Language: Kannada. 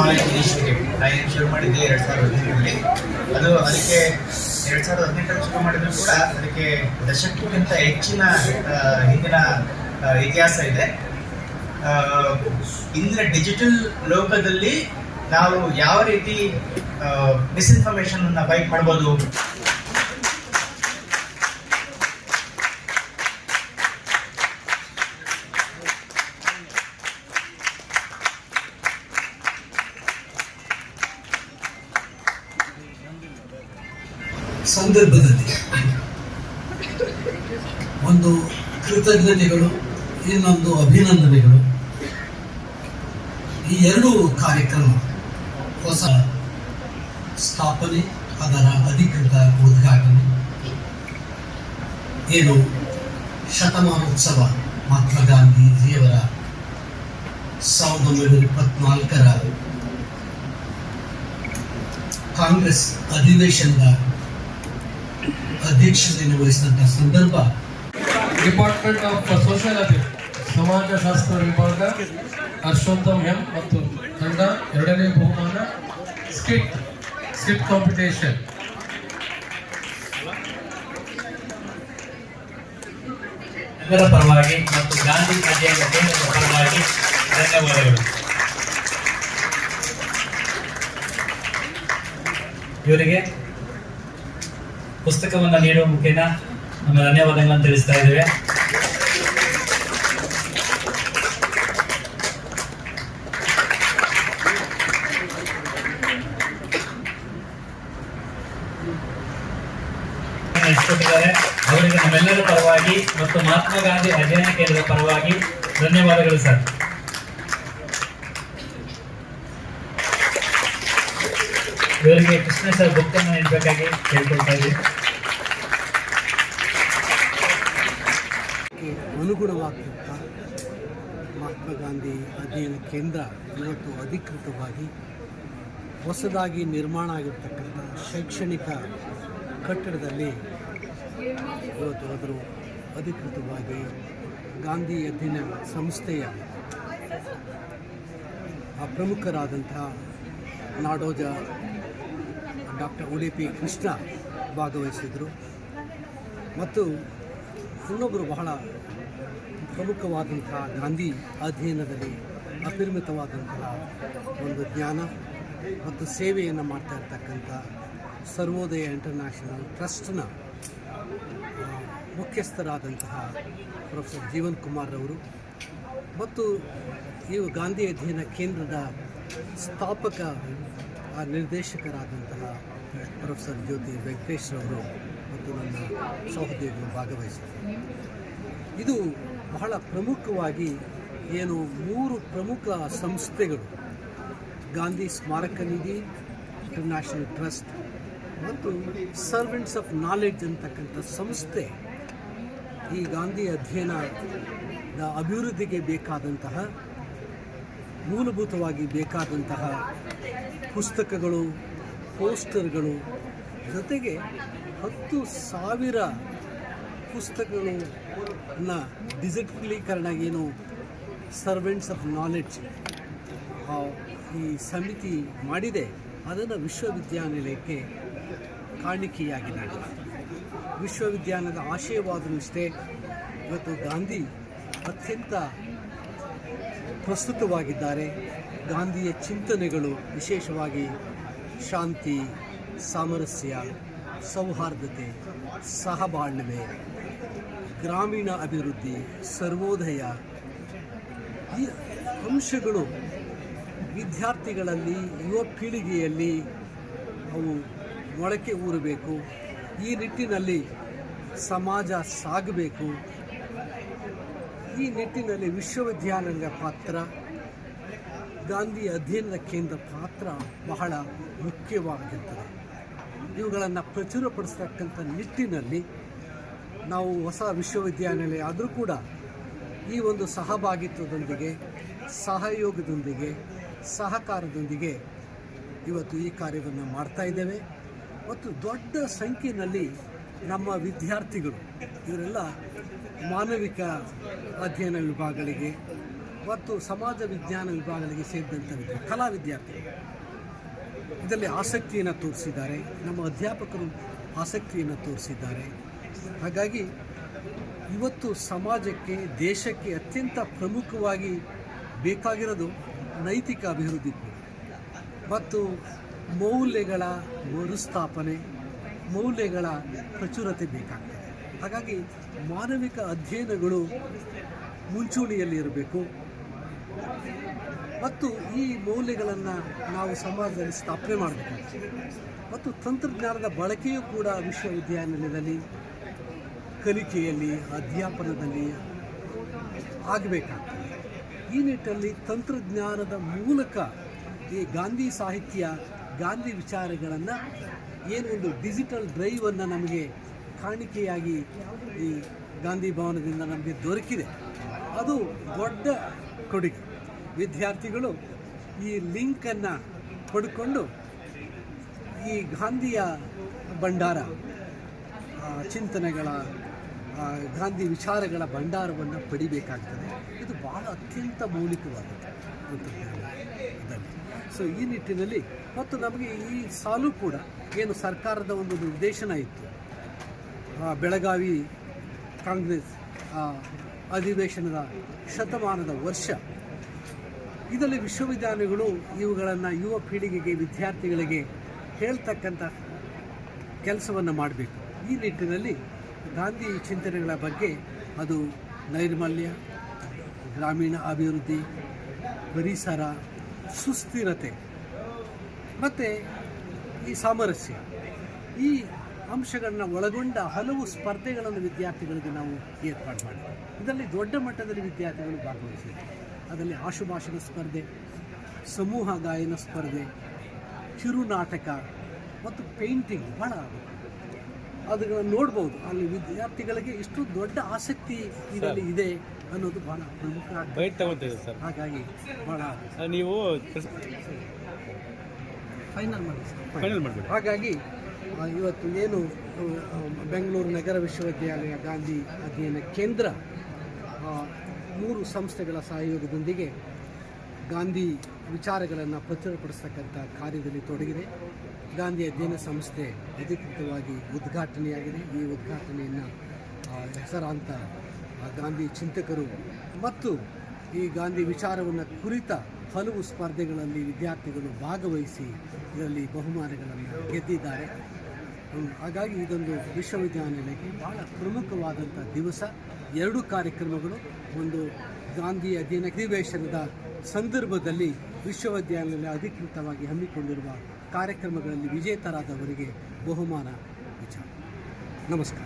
ನಾಲೆಜ್ ಇನಿಷಿಯೇಟಿವ್ ನಾನು ಶುರು ಮಾಡಿದ್ದೆ ಎರಡು ಸಾವಿರದ ಹದಿನೆಂಟರಲ್ಲಿ. ಅದು ಅದಕ್ಕೆ ಎರಡು ಸಾವಿರದ ಹದಿನೆಂಟರಲ್ಲಿ ಶುರು ಮಾಡಿದ್ರು ಕೂಡ ಅದಕ್ಕೆ ದಶಕಕ್ಕಿಂತ ಹೆಚ್ಚಿನ ಹಿಂದಿನ ಇತಿಹಾಸ ಇದೆ. ಇಂದಿನ ಡಿಜಿಟಲ್ ಲೋಕದಲ್ಲಿ ನಾವು ಯಾವ ರೀತಿ ಮಿಸ್ಇನ್ಫಾರ್ಮೇಶನ್ ಅನ್ನ ಬೈಕ್ ಮಾಡ್ಬೋದು? ಸಂದರ್ಭದಲ್ಲಿ ಒಂದು ಕೃತಜ್ಞತೆಗಳು, ಇನ್ನೊಂದು ಅಭಿನಂದನೆಗಳು. ಈ ಎರಡು ಕಾರ್ಯಕ್ರಮ ಹೊಸ ಸ್ಥಾಪನೆ, ಅದರ ಅಧಿಕೃತ ಉದ್ಘಾಟನೆ. ಏನು ಶತಮಾನೋತ್ಸವ ಮಹಾತ್ಮ ಗಾಂಧೀಜಿಯವರ ಸಾವಿರದ ಒಂಬೈನೂರ ಇಪ್ಪತ್ನಾಲ್ಕರ ಕಾಂಗ್ರೆಸ್ ಅಧಿವೇಶನದ ಅಧ್ಯಕ್ಷತೆಯನ್ನು ವಹಿಸಿದಂತಹ ಸಂದರ್ಭ. ಡಿಪಾರ್ಟ್ಮೆಂಟ್ ಆಫ್ ಸೋಷಿಯಾಲಜಿ ಸಮಾಜಶಾಸ್ತ್ರ ವಿಭಾಗ ಹರ್ಷೋತ್ತಮ್ ಎಂ ಮತ್ತು ತಂಡ ಎರಡನೇ ಬಹುಮಾನ ಸ್ಕಿಟ್ ಸ್ಕಿಟ್ ಕಾಂಪಿಟೇಷನ್ ಎಲ್ಲರ ಪರವಾಗಿ ಮತ್ತು ಗಾಂಧಿ ಅಧ್ಯಯನ ಕೇಂದ್ರದ ಪರವಾಗಿ ಧನ್ಯವಾದಗಳು. ಇವರಿಗೆ ಪುಸ್ತಕವನ್ನು ನೀಡುವ ಮುಖೇನ ನಮ್ಮ ಧನ್ಯವಾದಗಳನ್ನು ತಿಳಿಸ್ತಾ ಇದ್ದೇವೆ. ಅವರಿಗೆ ನಮ್ಮೆಲ್ಲರ ಪರವಾಗಿ ಮತ್ತು ಮಹಾತ್ಮ ಗಾಂಧಿ ಅಧ್ಯಯನ ಕೇಂದ್ರದ ಪರವಾಗಿ ಧನ್ಯವಾದಗಳು ಸರ್. ಇವರಿಗೆ ಕೃಷ್ಣ ಸರ್ ಗುಪ್ತನ ಅನ್ನು ನೀಡಬೇಕಾಗಿ ಕೇಳ್ಕೊಳ್ತಾ ಮಹಾತ್ಮ ಗಾಂಧಿ ಅಧ್ಯಯನ ಕೇಂದ್ರ ಇವತ್ತು ಅಧಿಕೃತವಾಗಿ ಹೊಸದಾಗಿ ನಿರ್ಮಾಣ ಆಗಿರ್ತಕ್ಕಂಥ ಶೈಕ್ಷಣಿಕ ಕಟ್ಟಡದಲ್ಲಿ ಇವತ್ತು ಅದರ ಅಧಿಕೃತವಾಗಿ ಗಾಂಧಿ ಅಧ್ಯಯನ ಸಂಸ್ಥೆಯ ಆ ಪ್ರಮುಖರಾದಂಥ ನಾಡೋಜ ಡಾಕ್ಟರ್ ಉಡುಪಿ ಕೃಷ್ಣ ಭಾಗವಹಿಸಿದರು. ಮತ್ತು ಇನ್ನೊಬ್ಬರು ಬಹಳ ಪ್ರಮುಖವಾದಂತಹ ಗಾಂಧಿ ಅಧ್ಯಯನದಲ್ಲಿ ಅಪರಿಮಿತವಾದಂತಹ ಒಂದು ಜ್ಞಾನ ಮತ್ತು ಸೇವೆಯನ್ನು ಮಾಡ್ತಾ ಇರ್ತಕ್ಕಂಥ ಸರ್ವೋದಯ ಇಂಟರ್ನ್ಯಾಷನಲ್ ಟ್ರಸ್ಟ್ನ ಮುಖ್ಯಸ್ಥರಾದಂತಹ ಪ್ರೊಫೆಸರ್ ಜೀವನ್ ಕುಮಾರ್ ಅವರು ಮತ್ತು ಇವು ಗಾಂಧಿ ಅಧ್ಯಯನ ಕೇಂದ್ರದ ಸ್ಥಾಪಕ ಆ, ನಿರ್ದೇಶಕರಾದಂತಹ ಪ್ರೊಫೆಸರ್ ಜ್ಯೋತಿ ವೆಂಕಟೇಶ್ ಅವರು ಮತ್ತು ನನ್ನ ಸಹೋದ್ಯೋಗಿಗಳು ಭಾಗವಹಿಸಿದರು. ಇದು ಬಹಳ ಪ್ರಮುಖವಾಗಿ ಏನು ಮೂರು ಪ್ರಮುಖ ಸಂಸ್ಥೆಗಳು ಗಾಂಧಿ ಸ್ಮಾರಕ ನಿಧಿ ಇಂಟರ್ನ್ಯಾಷನಲ್ ಟ್ರಸ್ಟ್ ಮತ್ತು ಸರ್ವೆಂಟ್ಸ್ ಆಫ್ ನಾಲೆಡ್ಜ್ ಅಂತಕ್ಕಂಥ ಸಂಸ್ಥೆ. ಈ ಗಾಂಧಿ ಅಧ್ಯಯನದ ಅಭಿವೃದ್ಧಿಗೆ ಬೇಕಾದಂತಹ ಮೂಲಭೂತವಾಗಿ ಬೇಕಾದಂತಹ ಪುಸ್ತಕಗಳು, ಪೋಸ್ಟರ್ಗಳು, ಜೊತೆಗೆ ಹತ್ತು ಸಾವಿರ ಪುಸ್ತಕಗಳನ್ನು ಡಿಜಿಟಲೀಕರಣ ಏನು ಸರ್ವೆಂಟ್ಸ್ ಆಫ್ ನಾಲೆಡ್ಜ್ ಈ ಸಮಿತಿ ಮಾಡಿದೆ. ಅದನ್ನು ವಿಶ್ವವಿದ್ಯಾನಿಲಯಕ್ಕೆ ಕಾಣಿಕೆಯಾಗಿ ವಿಶ್ವವಿದ್ಯಾಲಯದ ಆಶಯವಾದರೂ ಇಷ್ಟೇ. ಇವತ್ತು ಗಾಂಧಿ ಅತ್ಯಂತ ಪ್ರಸ್ತುತವಾಗಿದ್ದಾರೆ. ಗಾಂಧಿಯ ಚಿಂತನೆಗಳು ವಿಶೇಷವಾಗಿ ಶಾಂತಿ, ಸಾಮರಸ್ಯ, ಸೌಹಾರ್ದತೆ, ಸಹಬಾಳ್ವೆ, ಗ್ರಾಮೀಣ ಅಭಿವೃದ್ಧಿ, ಸರ್ವೋದಯ ಈ ಅಂಶಗಳು ವಿದ್ಯಾರ್ಥಿಗಳಲ್ಲಿ, ಯುವ ಪೀಳಿಗೆಯಲ್ಲಿ ಅವು ಮೊಳಕೆ ಊರಬೇಕು. ಈ ನಿಟ್ಟಿನಲ್ಲಿ ಸಮಾಜ ಸಾಗಬೇಕು. ಈ ನಿಟ್ಟಿನಲ್ಲಿ ವಿಶ್ವವಿದ್ಯಾಲಯದ ಪಾತ್ರ, ಗಾಂಧಿ ಅಧ್ಯಯನದ ಕೇಂದ್ರ ಪಾತ್ರ ಬಹಳ ಮುಖ್ಯವಾಗಿರ್ತದೆ. ಇವುಗಳನ್ನು ಪ್ರಚುರಪಡಿಸ್ತಕ್ಕಂಥ ನಿಟ್ಟಿನಲ್ಲಿ ನಾವು ಹೊಸ ವಿಶ್ವವಿದ್ಯಾನಿಲಯ ಆದರೂ ಕೂಡ ಈ ಒಂದು ಸಹಭಾಗಿತ್ವದೊಂದಿಗೆ, ಸಹಯೋಗದೊಂದಿಗೆ, ಸಹಕಾರದೊಂದಿಗೆ ಇವತ್ತು ಈ ಕಾರ್ಯವನ್ನು ಮಾಡ್ತಾ ಇದ್ದೇವೆ. ಮತ್ತು ದೊಡ್ಡ ಸಂಖ್ಯೆಯಲ್ಲಿ ನಮ್ಮ ವಿದ್ಯಾರ್ಥಿಗಳು, ಇವರೆಲ್ಲ ಮಾನವಿಕ ಅಧ್ಯಯನ ವಿಭಾಗಗಳಿಗೆ ಮತ್ತು ಸಮಾಜ ವಿಜ್ಞಾನ ವಿಭಾಗಗಳಿಗೆ ಸೇರಿದಂಥ ವಿದ್ಯಾರ್ಥಿ ಕಲಾ ವಿದ್ಯಾರ್ಥಿಗಳು. ಇದರಲ್ಲಿ ಆಸಕ್ತಿಯನ್ನು ತೋರಿಸಿದ್ದಾರೆ. ನಮ್ಮ ಅಧ್ಯಾಪಕರು ಆಸಕ್ತಿಯನ್ನು ತೋರಿಸಿದ್ದಾರೆ. ಹಾಗಾಗಿ ಇವತ್ತು ಸಮಾಜಕ್ಕೆ, ದೇಶಕ್ಕೆ ಅತ್ಯಂತ ಪ್ರಮುಖವಾಗಿ ಬೇಕಾಗಿರೋದು ನೈತಿಕ ಅಭಿವೃದ್ಧಿ ಮತ್ತು ಮೌಲ್ಯಗಳ ಮರುಸ್ಥಾಪನೆ ಮೌಲ್ಯಗಳ ಪ್ರಚುರತೆ ಬೇಕಾಗ್ತದೆ. ಹಾಗಾಗಿ ಮಾನವಿಕ ಅಧ್ಯಯನಗಳು ಮುಂಚೂಣಿಯಲ್ಲಿ ಇರಬೇಕು. ಮತ್ತು ಈ ಮೌಲ್ಯಗಳನ್ನು ನಾವು ಸಮಾಜದಲ್ಲಿ ಸ್ಥಾಪನೆ ಮಾಡಬೇಕು ಮತ್ತು ತಂತ್ರಜ್ಞಾನದ ಬಳಕೆಯೂ ಕೂಡ ವಿಶ್ವವಿದ್ಯಾನಿಲಯದಲ್ಲಿ, ಕಲಿಕೆಯಲ್ಲಿ, ಅಧ್ಯಾಪನದಲ್ಲಿ ಆಗಬೇಕಾಗ್ತದೆ. ಈ ನಿಟ್ಟಲ್ಲಿ ತಂತ್ರಜ್ಞಾನದ ಮೂಲಕ ಈ ಗಾಂಧಿ ಸಾಹಿತ್ಯ, ಗಾಂಧಿ ವಿಚಾರಗಳನ್ನು ಏನು ಒಂದು ಡಿಜಿಟಲ್ ಡ್ರೈವನ್ನು ನಮಗೆ ಕಾಣಿಕೆಯಾಗಿ ಈ ಗಾಂಧಿ ಭವನದಿಂದ ನಮಗೆ ದೊರಕಿದೆ. ಅದು ದೊಡ್ಡ ಕೊಡುಗೆ. ವಿದ್ಯಾರ್ಥಿಗಳು ಈ ಲಿಂಕನ್ನು ಪಡ್ಕೊಂಡು ಈ ಗಾಂಧಿಯ ಭಂಡಾರ ಚಿಂತನೆಗಳ ಗಾಂಧಿ ವಿಚಾರಗಳ ಭಂಡಾರವನ್ನು ಪಡಿಬೇಕಾಗ್ತದೆ. ಇದು ಬಹಳ ಅತ್ಯಂತ ಮೌಲಿಕವಾದದ್ದು. ತಂತ್ರಜ್ಞಾನ ಸೊ ಈ ನಿಟ್ಟಿನಲ್ಲಿ ಮತ್ತು ನಮಗೆ ಈ ಸಾಲು ಕೂಡ ಏನು ಸರ್ಕಾರದ ಒಂದು ನಿರ್ದೇಶನ ಇತ್ತು. ಬೆಳಗಾವಿ ಕಾಂಗ್ರೆಸ್ ಅಧಿವೇಶನದ ಶತಮಾನದ ವರ್ಷ. ಇದರಲ್ಲಿ ವಿಶ್ವವಿದ್ಯಾಲಯಗಳು ಇವುಗಳನ್ನು ಯುವ ಪೀಳಿಗೆಗೆ, ವಿದ್ಯಾರ್ಥಿಗಳಿಗೆ ಹೇಳ್ತಕ್ಕಂಥ ಕೆಲಸವನ್ನು ಮಾಡಬೇಕು. ಈ ನಿಟ್ಟಿನಲ್ಲಿ ಗಾಂಧಿ ಚಿಂತನೆಗಳ ಬಗ್ಗೆ ಅದು ನೈರ್ಮಲ್ಯ, ಗ್ರಾಮೀಣ ಅಭಿವೃದ್ಧಿ ಪರಿಸರ, ಸುಸ್ಥಿರತೆ, ಮತ್ತು ಈ ಸಾಮರಸ್ಯ. ಈ ಅಂಶಗಳನ್ನ ಒಳಗೊಂಡ ಹಲವು ಸ್ಪರ್ಧೆಗಳನ್ನು ವಿದ್ಯಾರ್ಥಿಗಳಿಗೆ ನಾವು ಏರ್ಪಾಡು ಮಾಡಿದ್ವಿ. ಇದರಲ್ಲಿ ದೊಡ್ಡ ಮಟ್ಟದಲ್ಲಿ ವಿದ್ಯಾರ್ಥಿಗಳು ಭಾಗವಹಿಸಿದ್ದಾರೆ ಅದರಲ್ಲಿ ಆಶುಭಾಷಣ ಸ್ಪರ್ಧೆ, ಸಮೂಹ ಗಾಯನ ಸ್ಪರ್ಧೆ, ಕಿರುನಾಟಕ ಮತ್ತು ಪೇಂಟಿಂಗ್ ಬಹಳ ಅದನ್ನು ನೋಡ್ಬೋದು. ಅಲ್ಲಿ ವಿದ್ಯಾರ್ಥಿಗಳಿಗೆ ಇಷ್ಟು ದೊಡ್ಡ ಆಸಕ್ತಿ ಇದರಲ್ಲಿ ಇದೆ ಅನ್ನೋದು ಬಹಳ ಪ್ರಮುಖ. Byte sir. ಹಾಗಾಗಿ ಬಹಳ ಸರ್ ನೀವು ಫೈನಲ್ ಮಾಡಿ ಫೈನಲ್ ಮಾಡಿಬಿಡಿ. ಹಾಗಾಗಿ ಇವತ್ತು ಏನು ಬೆಂಗಳೂರು ನಗರ ವಿಶ್ವವಿದ್ಯಾಲಯ ಗಾಂಧಿ ಅಧ್ಯಯನ ಕೇಂದ್ರ ಮೂರು ಸಂಸ್ಥೆಗಳ ಸಹಯೋಗದೊಂದಿಗೆ ಗಾಂಧಿ ವಿಚಾರಗಳನ್ನು ಪ್ರಚುರಪಡಿಸ್ತಕ್ಕಂಥ ಕಾರ್ಯದಲ್ಲಿ ತೊಡಗಿದೆ. ಗಾಂಧಿ ಅಧ್ಯಯನ ಸಂಸ್ಥೆ ಅಧಿಕೃತವಾಗಿ ಉದ್ಘಾಟನೆಯಾಗಿದೆ. ಈ ಉದ್ಘಾಟನೆಯನ್ನು ಹೆಸರಾಂತ ಗಾಂಧಿ ಚಿಂತಕರು ಮತ್ತು ಈ ಗಾಂಧಿ ವಿಚಾರವನ್ನು ಕುರಿತ ಹಲವು ಸ್ಪರ್ಧೆಗಳಲ್ಲಿ ವಿದ್ಯಾರ್ಥಿಗಳು ಭಾಗವಹಿಸಿ ಇದರಲ್ಲಿ ಬಹುಮಾನಗಳನ್ನು ಗೆದ್ದಿದ್ದಾರೆ. ಹಾಗಾಗಿ ಇದೊಂದು ವಿಶ್ವವಿದ್ಯಾನಿಲಯಕ್ಕೆ ಬಹಳ ಪ್ರಮುಖವಾದಂಥ ದಿವಸ. ಎರಡು ಕಾರ್ಯಕ್ರಮಗಳು, ಒಂದು ಗಾಂಧಿ ಅಧ್ಯಯನ ಅಧಿವೇಶನದ ಸಂದರ್ಭದಲ್ಲಿ ವಿಶ್ವವಿದ್ಯಾನಿಲಯ ಅಧಿಕೃತವಾಗಿ ಹಮ್ಮಿಕೊಂಡಿರುವ ಕಾರ್ಯಕ್ರಮಗಳಲ್ಲಿ ವಿಜೇತರಾದವರಿಗೆ ಬಹುಮಾನ ವಿಚಾರ. ನಮಸ್ಕಾರ.